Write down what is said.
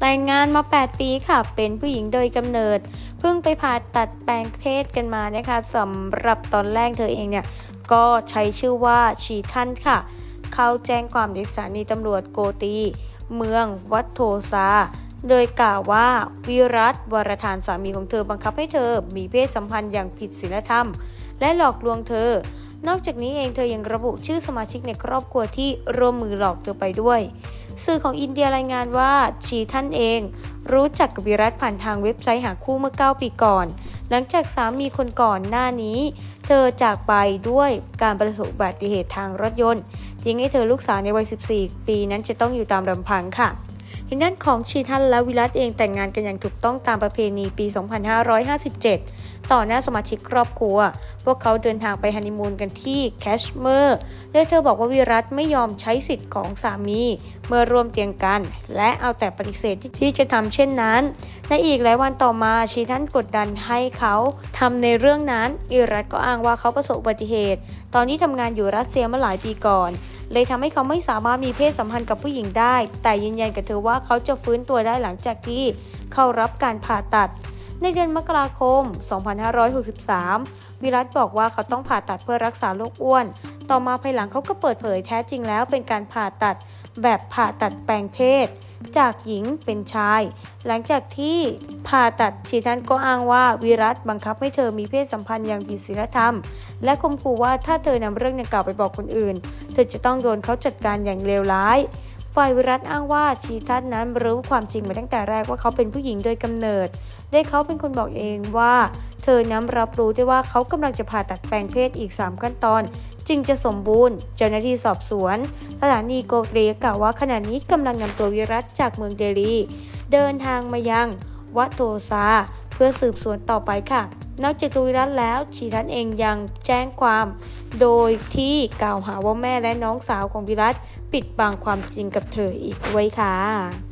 แต่งงานมา 8 ปีค่ะ เป็นผู้หญิงโดยกำเนิด เพิ่งไปผ่าตัดแปลงเพศกันมานะคะสำหรับตอนแรกเธอเองเนี่ย ก็ใช้ชื่อว่าชีทันค่ะ เข้าแจ้งความในสถานีตำรวจโกตี เมืองวัดโทซา โดยกล่าวว่าวิรัตวรธานสามีของเธอบังคับให้เธอ มีเพศสัมพันธ์อย่างผิดศีลธรรม และหลอกลวงเธอ นอกจากนี้เองเธอยังระบุชื่อสมาชิกในครอบครัวที่ร่วมมือหลอกเธอไปด้วย สื่อของอินเดียรายงานว่าชีท่านเอง รู้จักกับวิรัตผ่านทางเว็บไซต์หาคู่เมื่อ 9 ปีก่อน หลังจากสามีคนก่อนหน้านี้ เธอจากไปด้วยการประสบอุบัติเหตุทางรถยนต์ทิ้งให้เธอลูกสาวในวัย 14 ปีนั้นจะต้องอยู่ตามลำพังค่ะ ทางด้านของชีทันและวิรัตเองแต่งงานกันอย่างถูกต้องตามประเพณีปี 2557 ต่อหน้าสมาชิกครอบครัว พวกเขาเดินทางไปฮันนีมูนกันที่แคชเมอร์โดยเธอบอกว่าวิรัตไม่ยอมใช้สิทธิ์ของสามี เมื่อร่วมเตียงกัน และเอาแต่ปฏิเสธที่จะทำเช่นนั้น ในอีกหลายวันต่อมาชีทันกดดันให้เขาทำในเรื่องนั้นอิรัตก็อ้างว่าเขาประสบอุบัติเหตุ ตอนนี้ทำงานอยู่รัสเซียมาหลายปีก่อน เลยทำให้เขาไม่สามารถมีเพศสัมพันธ์กับผู้หญิงได้ แต่ยืนยันกับเธอว่าเขาจะฟื้นตัวได้หลังจากที่เข้ารับการผ่าตัด ในเดือนมกราคม 2563 วิรัตบอกว่าเขาต้องผ่าตัดเพื่อรักษาโรคอ้วน ต่อมาภายหลังเขาก็เปิดเผยแท้จริงแล้วเป็นการผ่าตัดแบบผ่าตัดแปลงเพศ จากหญิงเป็นชาย หลังจากที่ผ่าตัดชีทันก็อ้างว่าวิรัตบังคับให้เธอมีเพศสัมพันธ์อย่างผิดศีลธรรม และข่มขู่ว่าถ้าเธอนำเรื่องดังกล่าวไปบอกคนอื่น เธอจะต้องโดนเขาจัดการอย่างเลวร้ายฝ่ายวิรัตอ้างว่าชีทัศน์นั้นรู้ความจริงมาตั้งแต่แรกว่าเขาเป็นผู้หญิงโดยกำเนิด ได้เขาเป็นคนบอกเองว่า เธอน้ำรับรู้ได้ว่าเขากำลังจะผ่าตัดแปลงเพศอีก 3 ขั้นตอน จึงจะสมบูรณ์ เจ้าหน้าที่สอบสวน สถานีโกเรียกล่าวว่าขณะนี้กำลังนำตัววิรัตจากเมืองเดลี เดินทางมายังวัดโตซาเพื่อสืบสวนต่อไปค่ะ นอกจากตัววิรัตแล้วชีทันเองยังแจ้งความ โดยที่กล่าวหาว่าแม่และน้องสาวของวิรัตปิดบังความจริงกับเธออีกด้วยค่ะ